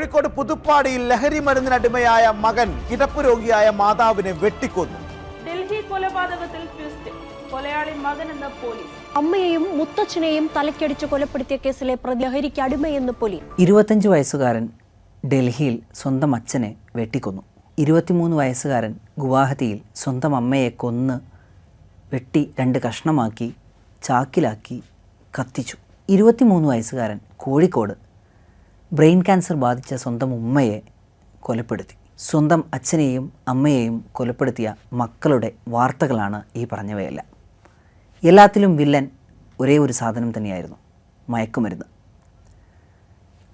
കോഴിക്കോട് പുതുപ്പാടിയിൽ ലഹരി മരുന്നിനടിമയായ മകൻ കിടപ്പ് രോഗിയായ മാതാവിനെ വെട്ടിക്കൊന്നു. ഡൽഹി കൊലപാതകത്തിൽ ട്വിസ്റ്റ്. കൊലയാളി മകനെന്ന് പോലീസ്. അമ്മയെയും മുത്തച്ഛനെയും തലക്കടിച്ച് കൊലപ്പെടുത്തിയ കേസിലെ പ്രതി ലഹരിക്ക് അടിമയെന്ന് പോലീസ്. ഇരുപത്തഞ്ച് വയസ്സുകാരൻ ഡൽഹിയിൽ സ്വന്തം അച്ഛനെ വെട്ടിക്കൊന്നു. ഇരുപത്തിമൂന്ന് വയസ്സുകാരൻ ഗുവാഹത്തിയിൽ സ്വന്തം അമ്മയെ കൊന്ന് വെട്ടി രണ്ട് കഷ്ണമാക്കി ചാക്കിലാക്കി കത്തിച്ചു. ഇരുപത്തിമൂന്ന് വയസ്സുകാരൻ കോഴിക്കോട് ബ്രെയിൻ ക്യാൻസർ ബാധിച്ച സ്വന്തം ഉമ്മയെ കൊലപ്പെടുത്തി. സ്വന്തം അച്ഛനെയും അമ്മയെയും കൊലപ്പെടുത്തിയ മക്കളുടെ വാർത്തകളാണ് ഈ പറഞ്ഞവയെല്ലാം. എല്ലാത്തിലും വില്ലൻ ഒരേ ഒരു സാധനം തന്നെയായിരുന്നു മയക്കുമരുന്ന്.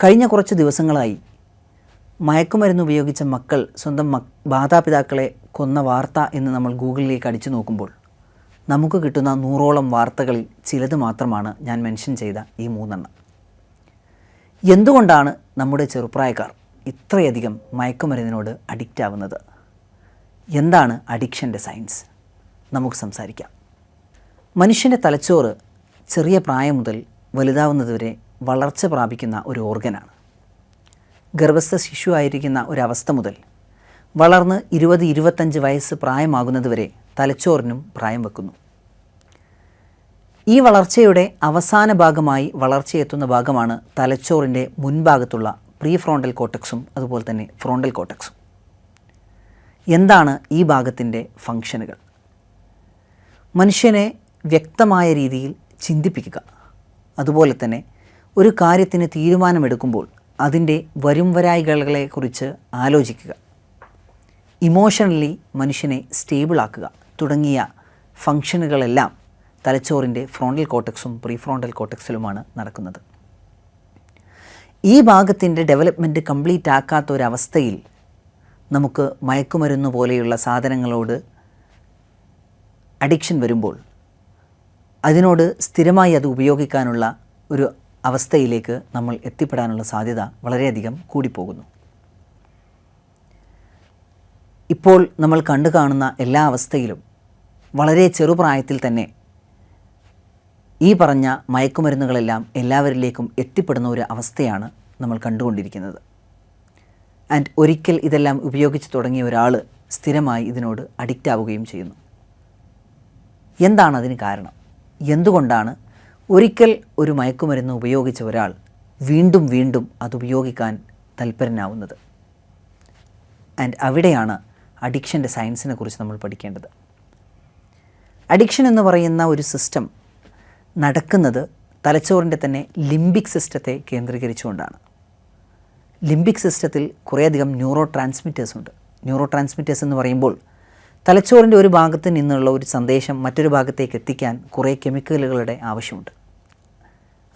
കഴിഞ്ഞ കുറച്ച് ദിവസങ്ങളായി മയക്കുമരുന്ന് ഉപയോഗിച്ച മക്കൾ സ്വന്തം മക് മാതാപിതാക്കളെ കൊന്ന വാർത്ത എന്ന് നമ്മൾ ഗൂഗിളിലേക്ക് അടിച്ചു നോക്കുമ്പോൾ നമുക്ക് കിട്ടുന്ന നൂറോളം വാർത്തകളിൽ ചിലത് മാത്രമാണ് ഞാൻ മെൻഷൻ ചെയ്ത ഈ മൂന്നെണ്ണം. എന്തുകൊണ്ടാണ് നമ്മുടെ ചെറുപ്രായക്കാർ ഇത്രയധികം മയക്കുമരുന്നിനോട് അഡിക്റ്റ് ആവുന്നത്? എന്താണ് അഡിക്ഷന്റെ സയൻസ്? നമുക്ക് സംസാരിക്കാം. മനുഷ്യന്റെ തലച്ചോറ് ചെറിയ പ്രായം മുതൽ വലുതാവുന്നതുവരെ വളർച്ച പ്രാപിക്കുന്ന ഒരു ഓർഗനാണ്. ഗർഭസ്ഥ ശിശു ആയിരിക്കുന്ന ഒരവസ്ഥ മുതൽ വളർന്ന് ഇരുപത് ഇരുപത്തഞ്ച് വയസ്സ് പ്രായമാകുന്നതുവരെ തലച്ചോറിനും പ്രായം വെക്കുന്നു. ഈ വളർച്ചയുടെ അവസാന ഭാഗമായി വളർച്ചയെത്തുന്ന ഭാഗമാണ് തലച്ചോറിന്റെ മുൻഭാഗത്തുള്ള പ്രീ ഫ്രോണ്ടൽ കോട്ടക്സും അതുപോലെ തന്നെ ഫ്രോണ്ടൽ കോട്ടക്സും. എന്താണ് ഈ ഭാഗത്തിന്റെ ഫങ്ഷനുകൾ മനുഷ്യനെ വ്യക്തമായ രീതിയിൽ ചിന്തിപ്പിക്കുക. അതുപോലെ തന്നെ ഒരു കാര്യത്തിന് തീരുമാനമെടുക്കുമ്പോൾ അതിന്റെ വരും വരായികളെക്കുറിച്ച് ആലോചിക്കുക. ഇമോഷണലി മനുഷ്യനെ സ്റ്റേബിളാക്കുക തുടങ്ങിയ ഫങ്ഷനുകളെല്ലാം തലച്ചോറിന്റെ ഫ്രോണ്ടൽ കോട്ടക്സും പ്രീ ഫ്രോണ്ടൽ കോട്ടക്സിലുമാണ് നടക്കുന്നത്. ഈ ഭാഗത്തിന്റെ ഡെവലപ്മെന്റ് കംപ്ലീറ്റ് ആക്കാത്ത ഒരവസ്ഥയിൽ നമുക്ക് മയക്കുമരുന്ന് പോലെയുള്ള സാധനങ്ങളോട് അഡിക്ഷൻ വരുമ്പോൾ അതിനോട് സ്ഥിരമായി അത് ഉപയോഗിക്കാനുള്ള ഒരു അവസ്ഥയിലേക്ക് നമ്മൾ എത്തിപ്പെടാനുള്ള സാധ്യത വളരെയധികം കൂടിപ്പോകുന്നു. ഇപ്പോൾ നമ്മൾ കണ്ടു കാണുന്ന എല്ലാ അവസ്ഥയിലും വളരെ ചെറുപ്രായത്തിൽ തന്നെ ഈ പറഞ്ഞ മയക്കുമരുന്നുകളെല്ലാം എല്ലാവരിലേക്കും എത്തിപ്പെടുന്ന ഒരു അവസ്ഥയാണ് നമ്മൾ കണ്ടുകൊണ്ടിരിക്കുന്നത്. ആൻഡ് ഒരിക്കൽ ഇതെല്ലാം ഉപയോഗിച്ച് തുടങ്ങിയ ഒരാൾ സ്ഥിരമായി ഇതിനോട് അഡിക്റ്റ് ആവുകയും ചെയ്യുന്നു. എന്താണ് അതിന് കാരണം? എന്തുകൊണ്ടാണ് ഒരിക്കൽ ഒരു മയക്കുമരുന്ന് ഉപയോഗിച്ച ഒരാൾ വീണ്ടും വീണ്ടും അത് ഉപയോഗിക്കാൻ തൽപരനാവുന്നത്? ആൻഡ് അവിടെയാണ് അഡിക്ഷന്റെ സയൻസിനെ കുറിച്ച് നമ്മൾ പഠിക്കേണ്ടത്. അഡിക്ഷൻ എന്ന് പറയുന്ന ഒരു സിസ്റ്റം നടക്കുന്നത് തലച്ചോറിന്റെ തന്നെ ലിംബിക് സിസ്റ്റത്തെ കേന്ദ്രീകരിച്ചുകൊണ്ടാണ്. ലിംബിക് സിസ്റ്റത്തിൽ കുറേയധികം ന്യൂറോ ട്രാൻസ്മിറ്റേഴ്സ് ഉണ്ട്. ന്യൂറോ ട്രാൻസ്മിറ്റേഴ്സ് എന്ന് പറയുമ്പോൾ തലച്ചോറിന്റെ ഒരു ഭാഗത്ത് നിന്നുള്ള ഒരു സന്ദേശം മറ്റൊരു ഭാഗത്തേക്ക് എത്തിക്കാൻ കുറേ കെമിക്കലുകളുടെ ആവശ്യമുണ്ട്.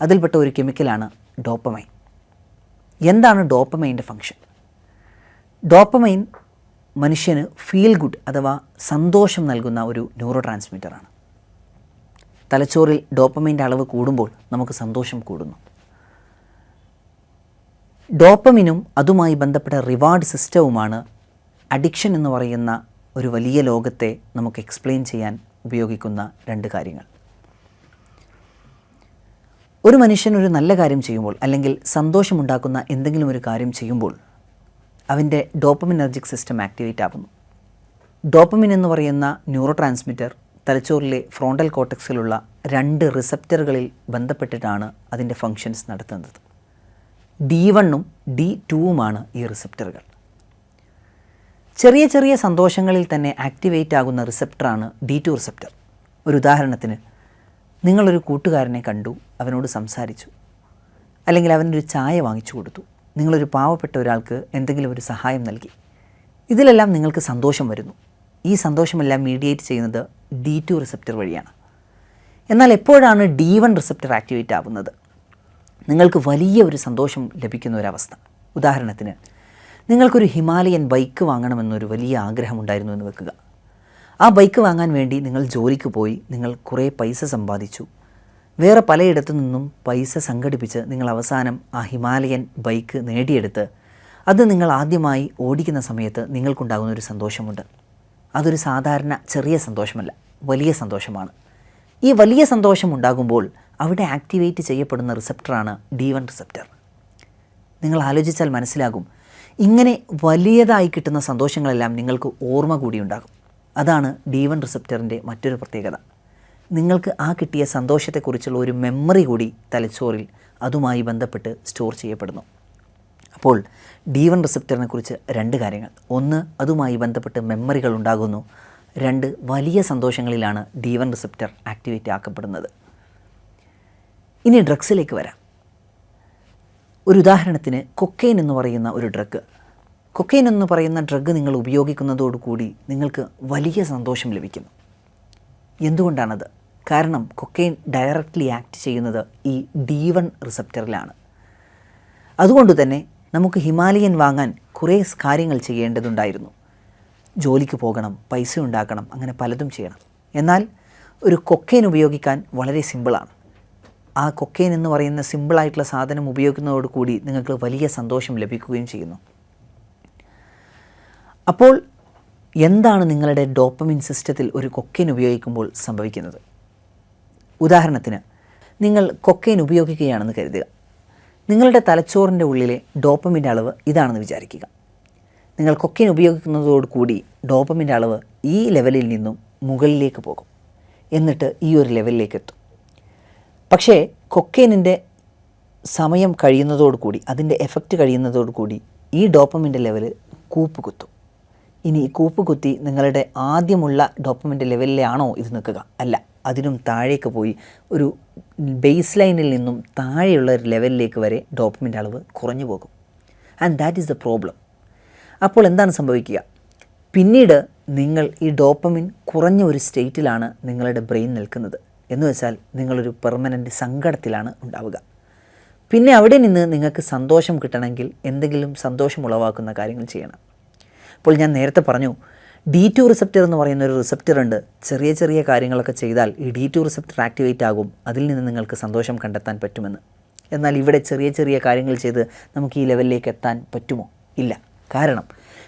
അതിൽപ്പെട്ട ഒരു കെമിക്കലാണ് ഡോപ്പമൈൻ. എന്താണ് ഡോപ്പമൈന്റെ ഫങ്ഷൻ? ഡോപ്പമൈൻ മനുഷ്യന് ഫീൽ ഗുഡ് അഥവാ സന്തോഷം നൽകുന്ന ഒരു ന്യൂറോ ട്രാൻസ്മിറ്ററാണ് തലച്ചോറിൽ ഡോപ്പമിന്റെ അളവ് കൂടുമ്പോൾ നമുക്ക് സന്തോഷം കൂടുന്നു. ഡോപ്പമിനും അതുമായി ബന്ധപ്പെട്ട റിവാർഡ് സിസ്റ്റവുമാണ് അഡിക്ഷൻ എന്ന് പറയുന്ന ഒരു വലിയ ലോകത്തെ നമുക്ക് എക്സ്പ്ലെയിൻ ചെയ്യാൻ ഉപയോഗിക്കുന്ന രണ്ട് കാര്യങ്ങൾ. ഒരു മനുഷ്യൻ ഒരു നല്ല കാര്യം ചെയ്യുമ്പോൾ അല്ലെങ്കിൽ സന്തോഷമുണ്ടാക്കുന്ന എന്തെങ്കിലും ഒരു കാര്യം ചെയ്യുമ്പോൾ അവന്റെ ഡോപ്പമിനർജിക് സിസ്റ്റം ആക്ടിവേറ്റ് ആകുന്നു. ഡോപ്പമിൻ എന്ന് പറയുന്ന ന്യൂറോ ട്രാൻസ്മിറ്റർ തലച്ചോറിലെ ഫ്രോണ്ടൽ കോട്ടക്സിലുള്ള രണ്ട് റിസപ്റ്ററുകളിൽ ബന്ധപ്പെട്ടിട്ടാണ് അതിന്റെ ഫങ്ഷൻസ് നടത്തുന്നത്. ഡി വണ്ണും ഡി ടുവുമാണ് ഈ റിസപ്റ്ററുകൾ ചെറിയ ചെറിയ സന്തോഷങ്ങളിൽ തന്നെ ആക്ടിവേറ്റ് ആകുന്ന റിസപ്റ്ററാണ് ഡി ടു റിസപ്റ്റർ ഒരു ഉദാഹരണത്തിന് നിങ്ങളൊരു കൂട്ടുകാരനെ കണ്ടു അവനോട് സംസാരിച്ചു അല്ലെങ്കിൽ അവനൊരു ചായ വാങ്ങിച്ചു കൊടുത്തു. നിങ്ങളൊരു പാവപ്പെട്ട ഒരാൾക്ക് എന്തെങ്കിലും ഒരു സഹായം നൽകി. ഇതിലെല്ലാം നിങ്ങൾക്ക് സന്തോഷം വരുന്നു. ഈ സന്തോഷമെല്ലാം മീഡിയേറ്റ് ചെയ്യുന്നത് ഡി ടു റിസപ്റ്റർ വഴിയാണ്. എന്നാൽ എപ്പോഴാണ് ഡി വൺ റിസപ്റ്റർ ആക്ടിവേറ്റ് ആവുന്നത്? നിങ്ങൾക്ക് വലിയ ഒരു സന്തോഷം ലഭിക്കുന്ന ഒരവസ്ഥ ഉദാഹരണത്തിന് നിങ്ങൾക്കൊരു ഹിമാലയൻ ബൈക്ക് വാങ്ങണമെന്നൊരു വലിയ ആഗ്രഹമുണ്ടായിരുന്നു എന്ന് വെക്കുക. ആ ബൈക്ക് വാങ്ങാൻ വേണ്ടി നിങ്ങൾ ജോലിക്ക് പോയി നിങ്ങൾ കുറേ പൈസ സമ്പാദിച്ചു. വേറെ പലയിടത്തു നിന്നും പൈസ സംഘടിപ്പിച്ച് നിങ്ങൾ അവസാനം ആ ഹിമാലയൻ ബൈക്ക് നേടിയെടുത്ത് അത് നിങ്ങൾ ആദ്യമായി ഓടിക്കുന്ന സമയത്ത് നിങ്ങൾക്കുണ്ടാകുന്ന ഒരു സന്തോഷമുണ്ട്. അതൊരു സാധാരണ ചെറിയ സന്തോഷമല്ല വലിയ സന്തോഷമാണ്. ഈ വലിയ സന്തോഷം ഉണ്ടാകുമ്പോൾ അവിടെ ആക്ടിവേറ്റ് ചെയ്യപ്പെടുന്ന റിസപ്റ്ററാണ് ഡി വൺ റിസപ്റ്റർ. നിങ്ങൾ ആലോചിച്ചാൽ മനസ്സിലാകും ഇങ്ങനെ വലിയതായി കിട്ടുന്ന സന്തോഷങ്ങളെല്ലാം നിങ്ങൾക്ക് ഓർമ്മ കൂടി ഉണ്ടാകും. അതാണ് ഡി വൺ റിസപ്റ്ററിന്റെ മറ്റൊരു പ്രത്യേകത. നിങ്ങൾക്ക് ആ കിട്ടിയ സന്തോഷത്തെക്കുറിച്ചുള്ള ഒരു മെമ്മറി കൂടി തലച്ചോറിൽ അതുമായി ബന്ധപ്പെട്ട് സ്റ്റോർ ചെയ്യപ്പെടുന്നു. അപ്പോൾ ഡി വൺ റിസപ്റ്ററിനെ കുറിച്ച് രണ്ട് കാര്യങ്ങൾ. ഒന്ന് അതുമായി ബന്ധപ്പെട്ട് മെമ്മറികൾ ഉണ്ടാകുന്നു. രണ്ട് വലിയ സന്തോഷങ്ങളിലാണ് ഡി വൺ റിസപ്റ്റർ ആക്ടിവേറ്റ് ആക്കപ്പെടുന്നത്. ഇനി ഡ്രഗ്സിലേക്ക് വരാം. ഒരു ഉദാഹരണത്തിന് കൊക്കെയിൻ എന്ന് പറയുന്ന ഒരു ഡ്രഗ് കൊക്കെയിൻ എന്ന് പറയുന്ന ഡ്രഗ് നിങ്ങൾ ഉപയോഗിക്കുന്നതോടുകൂടി നിങ്ങൾക്ക് വലിയ സന്തോഷം ലഭിക്കുന്നു എന്തുകൊണ്ടാണത്? കാരണം കൊക്കെയിൻ ഡയറക്റ്റ്ലി ആക്ട് ചെയ്യുന്നത് ഈ ഡി വൺ റിസപ്റ്ററിലാണ് അതുകൊണ്ട് തന്നെ നമുക്ക് ഹിമാലയൻ വാങ്ങാൻ കുറേ കാര്യങ്ങൾ ചെയ്യേണ്ടതുണ്ടായിരുന്നു. ജോലിക്ക് പോകണം പൈസ ഉണ്ടാക്കണം അങ്ങനെ പലതും ചെയ്യണം. എന്നാൽ ഒരു കൊക്കെയിൻ ഉപയോഗിക്കാൻ വളരെ സിമ്പിളാണ്. ആ കൊക്കെയിൻ എന്ന് പറയുന്ന സിമ്പിളായിട്ടുള്ള സാധനം ഉപയോഗിക്കുന്നതോടുകൂടി നിങ്ങൾക്ക് വലിയ സന്തോഷം ലഭിക്കുകയും ചെയ്യുന്നു. അപ്പോൾ എന്താണ് നിങ്ങളുടെ ഡോപ്പമിൻ സിസ്റ്റത്തിൽ ഒരു കൊക്കെയിൻ ഉപയോഗിക്കുമ്പോൾ സംഭവിക്കുന്നത്? ഉദാഹരണത്തിന് നിങ്ങൾ കൊക്കെയിൻ ഉപയോഗിക്കുകയാണെന്ന് കരുതുക. നിങ്ങളുടെ തലച്ചോറിന്റെ ഉള്ളിലെ ഡോപ്പമിന്റെ അളവ് ഇതാണെന്ന് വിചാരിക്കുക. നിങ്ങൾ കൊക്കൈൻ ഉപയോഗിക്കുന്നതോടുകൂടി ഡോപ്പമിന്റെ അളവ് ഈ ലെവലിൽ നിന്നും മുകളിലേക്ക് പോകും. എന്നിട്ട് ഈ ഒരു ലെവലിലേക്ക് എത്തും. പക്ഷേ കൊക്കൈനിന്റെ സമയം കഴിയുന്നതോടുകൂടി അതിന്റെ എഫക്റ്റ് കഴിയുന്നതോടുകൂടി ഈ ഡോപ്പമിന്റെ ലെവൽ കൂപ്പ് കുത്തും ഇനി കൂപ്പ് കുത്തി നിങ്ങളുടെ ആദ്യമുള്ള ഡോപ്പമിന്റെ ലെവലിലാണോ ഇത് നിൽക്കുക? അല്ല. അതിനും താഴേക്ക് പോയി ഒരു ബേസ് ലൈനിൽ നിന്നും താഴെയുള്ള ഒരു ലെവലിലേക്ക് വരെ ഡോപ്പമിന്റെ അളവ് കുറഞ്ഞു പോകും. And that is the problem അപ്പോൾ എന്താണ് സംഭവിക്കുക? പിന്നീട് നിങ്ങൾ ഈ ഡോപ്പമിൻ കുറഞ്ഞ ഒരു സ്റ്റേറ്റിലാണ് നിങ്ങളുടെ ബ്രെയിൻ നിൽക്കുന്നത്. എന്ന് വെച്ചാൽ നിങ്ങളൊരു പെർമനന്റ് സങ്കടത്തിലാണ് ഉണ്ടാവുക. പിന്നെ അവിടെ നിന്ന് നിങ്ങൾക്ക് സന്തോഷം കിട്ടണമെങ്കിൽ എന്തെങ്കിലും സന്തോഷം ഉളവാക്കുന്ന കാര്യങ്ങൾ ചെയ്യണം. അപ്പോൾ ഞാൻ നേരത്തെ പറഞ്ഞു ഡി ടു റിസപ്റ്റർ എന്ന് പറയുന്ന ഒരു റിസപ്റ്റർ ഉണ്ട്. ചെറിയ ചെറിയ കാര്യങ്ങളൊക്കെ ചെയ്താൽ ഈ ഡി ടു റിസപ്റ്റർ ആക്ടിവേറ്റ് ആകും. അതിൽ നിന്ന് നിങ്ങൾക്ക് സന്തോഷം കണ്ടെത്താൻ പറ്റുമെന്ന്. എന്നാൽ ഇവിടെ ചെറിയ ചെറിയ കാര്യങ്ങൾ ചെയ്ത് നമുക്ക് ഈ ലെവലിലേക്ക് എത്താൻ പറ്റുമോ? ഇല്ല. കാരണം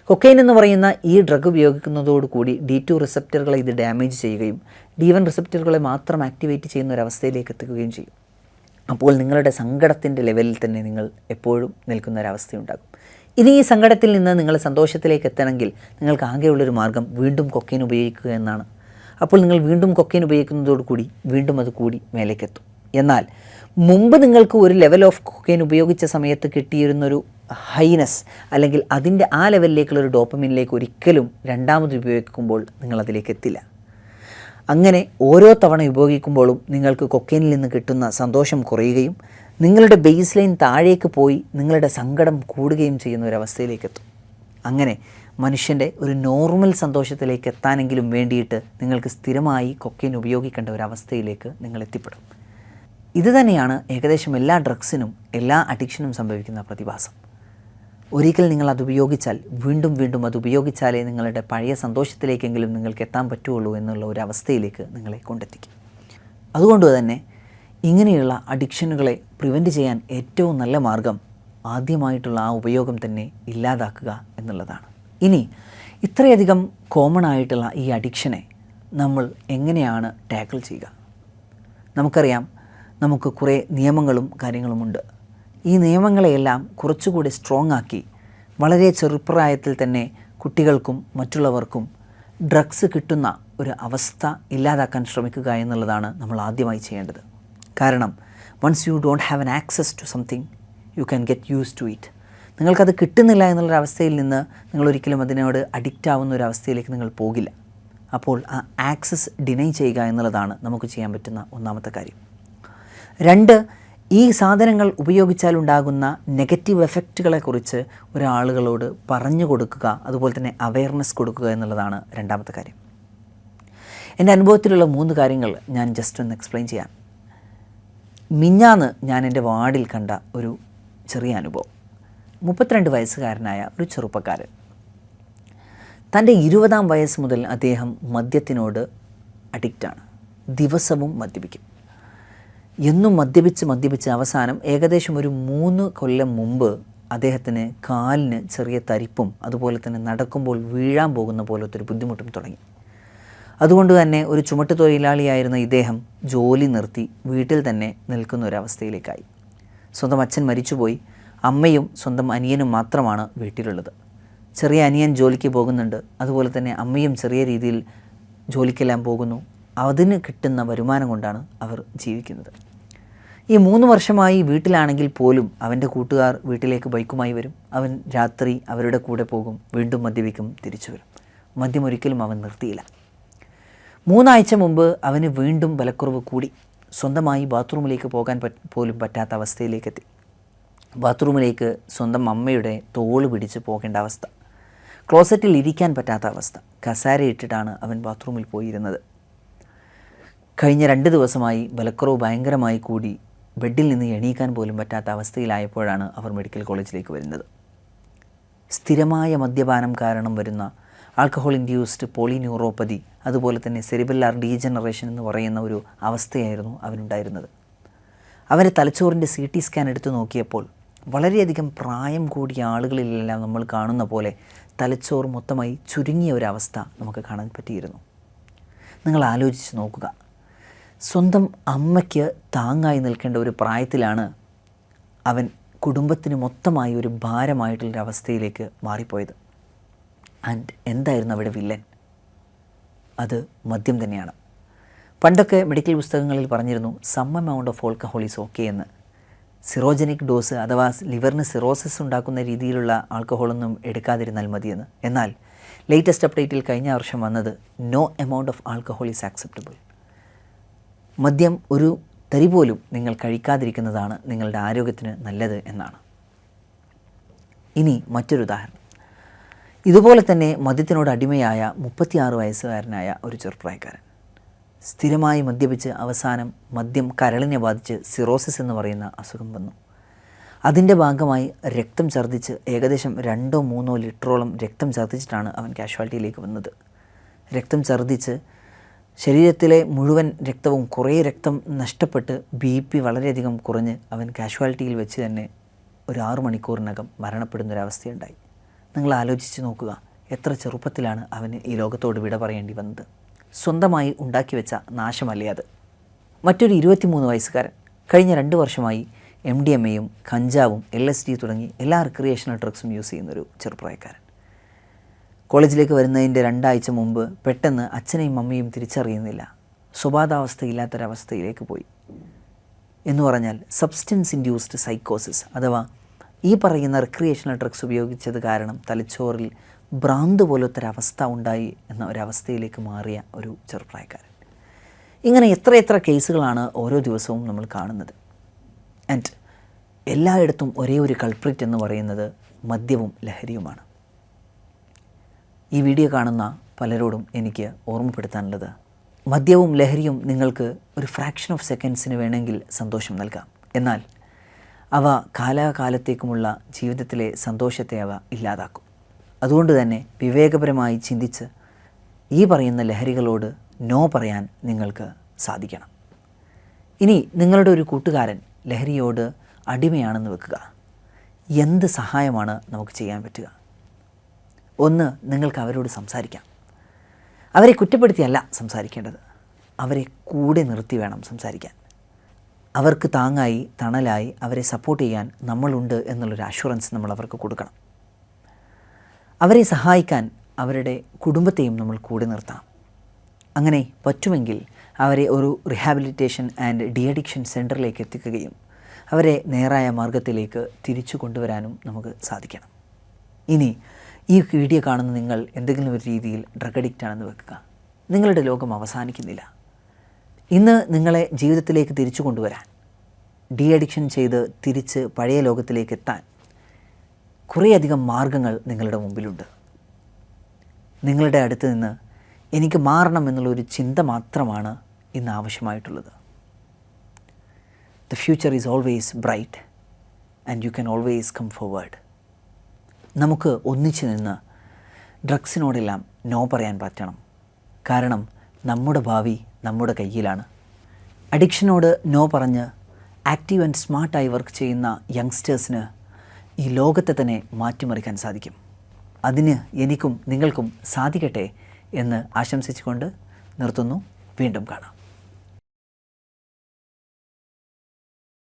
കൊക്കൈൻ എന്ന് പറയുന്ന ഈ ഡ്രഗ് ഉപയോഗിക്കുന്നതോടുകൂടി ഡി ടു റിസപ്റ്ററുകളെ ഇത് ഡാമേജ് ചെയ്യുകയും ഡി വൺ റിസപ്റ്ററുകളെ മാത്രം ആക്ടിവേറ്റ് ചെയ്യുന്ന ഒരു അവസ്ഥയിലേക്ക് എത്തിക്കുകയും ചെയ്യും. അപ്പോൾ നിങ്ങളുടെ സങ്കടത്തിന്റെ ലെവലിൽ തന്നെ നിങ്ങൾ എപ്പോഴും നിൽക്കുന്ന ഒരവസ്ഥയുണ്ടാകും ഇനി ഈ സങ്കടത്തിൽ നിന്ന് നിങ്ങൾ സന്തോഷത്തിലേക്ക് എത്തണമെങ്കിൽ നിങ്ങൾക്ക് ആകെയുള്ളൊരു മാർഗം വീണ്ടും കൊക്കൈൻ ഉപയോഗിക്കുക എന്നാണ്. അപ്പോൾ നിങ്ങൾ വീണ്ടും കൊക്കൈൻ ഉപയോഗിക്കുന്നതോടുകൂടി വീണ്ടും അത് കൂടി മേലേക്കെത്തും. എന്നാൽ മുമ്പ് നിങ്ങൾക്ക് ഒരു ലെവൽ ഓഫ് കൊക്കൈൻ ഉപയോഗിച്ച സമയത്ത് കിട്ടിയിരുന്നൊരു ഹൈനസ് അല്ലെങ്കിൽ അതിന്റെ ആ ലെവലിലേക്കുള്ള ഒരു ഡോപ്പമിനിലേക്ക് ഒരിക്കലും രണ്ടാമത് ഉപയോഗിക്കുമ്പോൾ നിങ്ങൾ അതിലേക്ക് എത്തില്ല അങ്ങനെ ഓരോ തവണ ഉപയോഗിക്കുമ്പോഴും നിങ്ങൾക്ക് കൊക്കൈനിൽ നിന്ന് കിട്ടുന്ന സന്തോഷം കുറയുകയും നിങ്ങളുടെ ബേസ് ലൈൻ താഴേക്ക് പോയി നിങ്ങളുടെ സങ്കടം കൂടുകയും ചെയ്യുന്ന ഒരവസ്ഥയിലേക്ക് എത്തും. അങ്ങനെ മനുഷ്യന്റെ ഒരു നോർമൽ സന്തോഷത്തിലേക്ക് എത്താനെങ്കിലും വേണ്ടിയിട്ട് നിങ്ങൾക്ക് സ്ഥിരമായി കൊക്കൈൻ ഉപയോഗിക്കേണ്ട ഒരവസ്ഥയിലേക്ക് നിങ്ങൾ എത്തിപ്പെടും. ഇത് തന്നെയാണ് ഏകദേശം എല്ലാ ഡ്രഗ്സിനും എല്ലാ അഡിക്ഷനും സംഭവിക്കുന്ന പ്രതിഭാസം. ഒരിക്കൽ നിങ്ങൾ അത് ഉപയോഗിച്ചാൽ വീണ്ടും വീണ്ടും അത് ഉപയോഗിച്ചാലേ നിങ്ങളുടെ പഴയ സന്തോഷത്തിലേക്കെങ്കിലും നിങ്ങൾക്ക് എത്താൻ പറ്റുള്ളൂ എന്നുള്ള ഒരു അവസ്ഥയിലേക്ക് നിങ്ങളെ കൊണ്ടെത്തിക്കും. അതുകൊണ്ട് തന്നെ ഇങ്ങനെയുള്ള അഡിക്ഷനുകളെ പ്രിവെന്റ് ചെയ്യാൻ ഏറ്റവും നല്ല മാർഗം ആദ്യമായിട്ടുള്ള ആ ഉപയോഗം തന്നെ ഇല്ലാതാക്കുക എന്നുള്ളതാണ്. ഇനി ഇത്രയധികം കോമൺ ആയിട്ടുള്ള ഈ അഡിക്ഷനെ നമ്മൾ എങ്ങനെയാണ് ടാക്കിൾ ചെയ്യുക? നമുക്കറിയാം നമുക്ക് കുറേ നിയമങ്ങളും കാര്യങ്ങളുമുണ്ട് ഈ നിയമങ്ങളെയെല്ലാം കുറച്ചുകൂടി സ്ട്രോങ് ആക്കി വളരെ ചെറുപ്രായത്തിൽ തന്നെ കുട്ടികൾക്കും മറ്റുള്ളവർക്കും ഡ്രഗ്സ് കിട്ടുന്ന ഒരു അവസ്ഥ ഇല്ലാതാക്കാൻ ശ്രമിക്കുക എന്നുള്ളതാണ് നമ്മൾ ആദ്യമായി ചെയ്യേണ്ടത്. കാരണം once you don't have an access to something you can get use to it നിങ്ങൾക്കത് കിട്ടുന്നില്ല എന്നുള്ളൊരവസ്ഥയിൽ നിന്ന് നിങ്ങൾ ഒരിക്കലും അതിനോട് അഡിക്റ്റ് ആവുന്ന ഒരു അവസ്ഥയിലേക്ക് നിങ്ങൾ പോകില്ല. അപ്പോൾ ആ ആക്സസ് ഡിനൈ ചെയ്യുക എന്നുള്ളതാണ് നമുക്ക് ചെയ്യാൻ പറ്റുന്ന ഒന്നാമത്തെ കാര്യം. രണ്ട് ഈ സാധനങ്ങൾ ഉപയോഗിച്ചാലുണ്ടാകുന്ന നെഗറ്റീവ് എഫക്റ്റുകളെക്കുറിച്ച് ഒരാളുകളോട് പറഞ്ഞു കൊടുക്കുക അതുപോലെ തന്നെ അവയർനെസ് കൊടുക്കുക എന്നുള്ളതാണ് രണ്ടാമത്തെ കാര്യം. എന്റെ അനുഭവത്തിലുള്ള മൂന്ന് കാര്യങ്ങൾ ഞാൻ ജസ്റ്റ് ഒന്ന് എക്സ്പ്ലെയിൻ ചെയ്യാം. മിഞ്ഞാന്ന് ഞാൻ എന്റെ വാർഡിൽ കണ്ട ഒരു ചെറിയ അനുഭവം. മുപ്പത്തിരണ്ട് വയസ്സുകാരനായ ഒരു ചെറുപ്പക്കാരൻ. തന്റെ ഇരുപതാം വയസ്സ് മുതൽ അദ്ദേഹം മദ്യത്തിനോട് അഡിക്റ്റാണ് ദിവസവും മദ്യപിക്കും. എന്നും മദ്യപിച്ച് മദ്യപിച്ച് അവസാനം ഏകദേശം ഒരു മൂന്ന് കൊല്ലം മുമ്പ് അദ്ദേഹത്തിന് കാലിന് ചെറിയ തരിപ്പും അതുപോലെ തന്നെ നടക്കുമ്പോൾ വീഴാൻ പോകുന്ന പോലത്തെ ഒരു ബുദ്ധിമുട്ടും തുടങ്ങി. അതുകൊണ്ട് തന്നെ ഒരു ചുമട്ട് തൊഴിലാളിയായിരുന്ന ഇദ്ദേഹം ജോലി നിർത്തി വീട്ടിൽ തന്നെ നിൽക്കുന്ന ഒരവസ്ഥയിലേക്കായി സ്വന്തം അച്ഛൻ മരിച്ചുപോയി. അമ്മയും സ്വന്തം അനിയനും മാത്രമാണ് വീട്ടിലുള്ളത്. ചെറിയ അനിയൻ ജോലിക്ക് പോകുന്നുണ്ട്. അതുപോലെ തന്നെ അമ്മയും ചെറിയ രീതിയിൽ ജോലിക്കെല്ലാം പോകുന്നു. അതിന് കിട്ടുന്ന വരുമാനം കൊണ്ടാണ് അവർ ജീവിക്കുന്നത്. ഈ മൂന്ന് വർഷമായി വീട്ടിലാണെങ്കിൽ പോലും അവന്റെ കൂട്ടുകാർ വീട്ടിലേക്ക് ബൈക്കുമായി വരും. അവൻ രാത്രി അവരുടെ കൂടെ പോകും. വീണ്ടും മദ്യപിക്കും തിരിച്ചു വരും. മദ്യം ഒരിക്കലും അവൻ നിർത്തിയില്ല. മൂന്നാഴ്ച മുമ്പ് അവന് വീണ്ടും ബലക്കുറവ് കൂടി. സ്വന്തമായി ബാത്റൂമിലേക്ക് പോകാൻ പോലും പറ്റാത്ത അവസ്ഥയിലേക്കെത്തി. ബാത്റൂമിലേക്ക് സ്വന്തം അമ്മയുടെ തോൾ പിടിച്ച് പോകേണ്ട അവസ്ഥ. ക്ലോസറ്റിൽ ഇരിക്കാൻ പറ്റാത്ത അവസ്ഥ. കസാര ഇട്ടിട്ടാണ് അവൻ ബാത്റൂമിൽ പോയിരുന്നത്. കഴിഞ്ഞ രണ്ട് ദിവസമായി ബലക്കുറവ് ഭയങ്കരമായി കൂടി. ബെഡിൽ നിന്ന് എണീക്കാൻ പോലും പറ്റാത്ത അവസ്ഥയിലായപ്പോഴാണ് അവർ മെഡിക്കൽ കോളേജിലേക്ക് വരുന്നത്. സ്ഥിരമായ മദ്യപാനം കാരണം വരുന്ന ആൽക്കഹോൾ ഇൻഡ്യൂസ്ഡ് പോളിന്യൂറോപ്പതി അതുപോലെ തന്നെ സെറിബെല്ലാർ ഡീജനറേഷൻ എന്ന് പറയുന്ന ഒരു അവസ്ഥയായിരുന്നു അവനുണ്ടായിരുന്നത്. അവന്റെ തലച്ചോറിന്റെ സി ടി സ്കാൻ എടുത്തു നോക്കിയപ്പോൾ വളരെയധികം പ്രായം കൂടിയ ആളുകളിലെല്ലാം നമ്മൾ കാണുന്ന പോലെ തലച്ചോറ് മൊത്തമായി ചുരുങ്ങിയ ഒരവസ്ഥ നമുക്ക് കാണാൻ പറ്റിയിരുന്നു. നിങ്ങൾ ആലോചിച്ച് നോക്കുക. സ്വന്തം അമ്മയ്ക്ക് താങ്ങായി നിൽക്കേണ്ട ഒരു പ്രായത്തിലാണ് അവൻ കുടുംബത്തിന് മൊത്തമായി ഒരു ഭാരമായിട്ടുള്ളൊരവസ്ഥയിലേക്ക് മാറിപ്പോയത്. ആൻഡ് എന്തായിരുന്നു അവിടെ വില്ലൻ? അത് മദ്യം തന്നെയാണ്. പണ്ടൊക്കെ മെഡിക്കൽ പുസ്തകങ്ങളിൽ പറഞ്ഞിരുന്നു some amount of alcohol is okay എന്ന്. സിറോജനിക് ഡോസ് അഥവാ ലിവറിന് സിറോസിസ് ഉണ്ടാക്കുന്ന രീതിയിലുള്ള ആൾക്കഹോളൊന്നും എടുക്കാതിരുന്നാൽ മതിയെന്ന്. എന്നാൽ ലേറ്റസ്റ്റ് അപ്ഡേറ്റിൽ കഴിഞ്ഞ വർഷം വന്നത് no amount of alcohol is acceptable മദ്യം ഒരു തരി പോലും നിങ്ങൾ കഴിക്കാതിരിക്കുന്നതാണ് നിങ്ങളുടെ ആരോഗ്യത്തിന് നല്ലത് എന്നാണ്. ഇനി മറ്റൊരു ഉദാഹരണം. ഇതുപോലെ തന്നെ മദ്യത്തിനോട് അടിമയായ മുപ്പത്തിയാറ് വയസ്സുകാരനായ ഒരു ചെറുപ്രായക്കാരൻ. സ്ഥിരമായി മദ്യപിച്ച് അവസാനം മദ്യം കരളിനെ ബാധിച്ച് സിറോസിസ് എന്ന് പറയുന്ന അസുഖം വന്നു. അതിന്റെ ഭാഗമായി രക്തം ഛർദ്ദിച്ച് ഏകദേശം രണ്ടോ മൂന്നോ ലിറ്ററോളം രക്തം ഛർദ്ദിച്ചിട്ടാണ് അവൻ കാഷ്വാലിറ്റിയിലേക്ക് വന്നത്. രക്തം ഛർദ്ദിച്ച് ശരീരത്തിലെ മുഴുവൻ രക്തവും കുറേ രക്തം നഷ്ടപ്പെട്ട് ബി പി വളരെയധികം കുറഞ്ഞ് അവൻ കാഷ്വാലിറ്റിയിൽ വെച്ച് തന്നെ ഒരു ആറു മണിക്കൂറിനകം മരണപ്പെടുന്നൊരവസ്ഥയുണ്ടായി. നിങ്ങൾ ആലോചിച്ച് നോക്കുക. എത്ര ചെറുപ്പത്തിലാണ് അവന് ഈ ലോകത്തോട് വിട പറയേണ്ടി വന്നത്? സ്വന്തമായി ഉണ്ടാക്കി വെച്ച നാശമല്ലേ അത്? മറ്റൊരു ഇരുപത്തിമൂന്ന് വയസ്സുകാരൻ. കഴിഞ്ഞ രണ്ട് വർഷമായി എം ഡി എം എയും കഞ്ചാവും എൽ എസ് ഡി തുടങ്ങി എല്ലാ റിക്രിയേഷണൽ ഡ്രഗ്സും യൂസ് ചെയ്യുന്നൊരു ചെറുപ്രായക്കാരൻ. കോളേജിലേക്ക് വരുന്നതിന്റെ രണ്ടാഴ്ച മുമ്പ് പെട്ടെന്ന് അച്ഛനെയും അമ്മയും തിരിച്ചറിയുന്നില്ല. സ്വഭാതാവസ്ഥയില്ലാത്തൊരവസ്ഥയിലേക്ക് പോയി. എന്ന് പറഞ്ഞാൽ സബ്സ്റ്റൻസ് ഇൻഡ്യൂസ്ഡ് സൈക്കോസിസ് അഥവാ ഈ പറയുന്ന റിക്രിയേഷണൽ ഡ്രഗ്സ് ഉപയോഗിച്ചത് കാരണം തലച്ചോറിൽ ഭ്രാന്ത് പോലത്തൊരവസ്ഥ ഉണ്ടായി എന്ന ഒരവസ്ഥയിലേക്ക് മാറിയ ഒരു ചെറുപ്രായക്കാരൻ. ഇങ്ങനെ എത്ര എത്ര കേസുകളാണ് ഓരോ ദിവസവും നമ്മൾ കാണുന്നത്. ആൻഡ് എല്ലായിടത്തും ഒരേ ഒരു കൾപ്രിറ്റ് എന്ന് പറയുന്നത് മദ്യവും ലഹരിയുമാണ്. ഈ വീഡിയോ കാണുന്ന പലരോടും എനിക്ക് ഓർമ്മപ്പെടുത്താനുള്ളത് മദ്യവും ലഹരിയും നിങ്ങൾക്ക് ഒരു ഫ്രാക്ഷൻ ഓഫ് സെക്കൻഡ്സിന് വേണമെങ്കിൽ സന്തോഷം നൽകാം. എന്നാൽ അവ കാലാകാലത്തേക്കുമുള്ള ജീവിതത്തിലെ സന്തോഷത്തെ അവ ഇല്ലാതാക്കും. അതുകൊണ്ട് തന്നെ വിവേകപരമായി ചിന്തിച്ച് ഈ പറയുന്ന ലഹരികളോട് നോ പറയാൻ നിങ്ങൾക്ക് സാധിക്കണം. ഇനി നിങ്ങളുടെ ഒരു കൂട്ടുകാരൻ ലഹരിയോട് അടിമയാണെന്ന് വെക്കുക. എന്ത് സഹായമാണ് നമുക്ക് ചെയ്യാൻ പറ്റുക? ഒന്ന് നിങ്ങൾക്ക് അവരോട് സംസാരിക്കാം. അവരെ കുറ്റപ്പെടുത്തിയല്ല സംസാരിക്കേണ്ടത്. അവരെ കൂടെ നിർത്തി വേണം സംസാരിക്കാൻ. അവർക്ക് താങ്ങായി തണലായി അവരെ സപ്പോർട്ട് ചെയ്യാൻ നമ്മളുണ്ട് എന്നുള്ളൊരു അഷുറൻസ് നമ്മൾ അവർക്ക് കൊടുക്കണം. അവരെ സഹായിക്കാൻ അവരുടെ കുടുംബത്തെയും നമ്മൾ കൂടെ നിർത്താം. അങ്ങനെ പറ്റുമെങ്കിൽ അവരെ ഒരു റിഹാബിലിറ്റേഷൻ ആൻഡ് ഡി അഡിക്ഷൻ സെന്ററിലേക്ക് എത്തിക്കുകയും അവരെ നേരായ മാർഗത്തിലേക്ക് തിരിച്ചു കൊണ്ടുവരാനും നമുക്ക് സാധിക്കണം. ഇനി ഈ വീഡിയോ കാണുന്ന നിങ്ങൾ എന്തെങ്കിലും ഒരു രീതിയിൽ ഡ്രഗ് അഡിക്റ്റ് ആണെന്ന് വെക്കുക. നിങ്ങളുടെ ലോകം അവസാനിക്കുന്നില്ല. ഇന്ന് നിങ്ങളെ ജീവിതത്തിലേക്ക് തിരിച്ചു കൊണ്ടുവരാൻ ഡി അഡിക്ഷൻ ചെയ്ത് തിരിച്ച് പഴയ ലോകത്തിലേക്ക് എത്താൻ കുറേയധികം മാർഗങ്ങൾ നിങ്ങളുടെ മുമ്പിലുണ്ട്. നിങ്ങളുടെ അടുത്ത് നിന്ന് എനിക്ക് മാറണം എന്നുള്ളൊരു ചിന്ത മാത്രമാണ് ഇന്ന് ആവശ്യമായിട്ടുള്ളത്. The future is always bright and you can always come forward നമുക്ക് ഒന്നിച്ചു നിന്ന് ഡ്രഗ്സിനോടെല്ലാം നോ പറയാൻ പറ്റണം. കാരണം നമ്മുടെ ഭാവി നമ്മുടെ കയ്യിലാണ്. അഡിക്ഷനോട് നോ പറഞ്ഞ് ആക്റ്റീവ് ആൻഡ് സ്മാർട്ടായി വർക്ക് ചെയ്യുന്ന യങ്സ്റ്റേഴ്സിന് ഈ ലോകത്തെ തന്നെ മാറ്റിമറിക്കാൻ സാധിക്കും. അതിന് എനിക്കും നിങ്ങൾക്കും സാധിക്കട്ടെ എന്ന് ആശംസിച്ചുകൊണ്ട് നിർത്തുന്നു. വീണ്ടും കാണാം.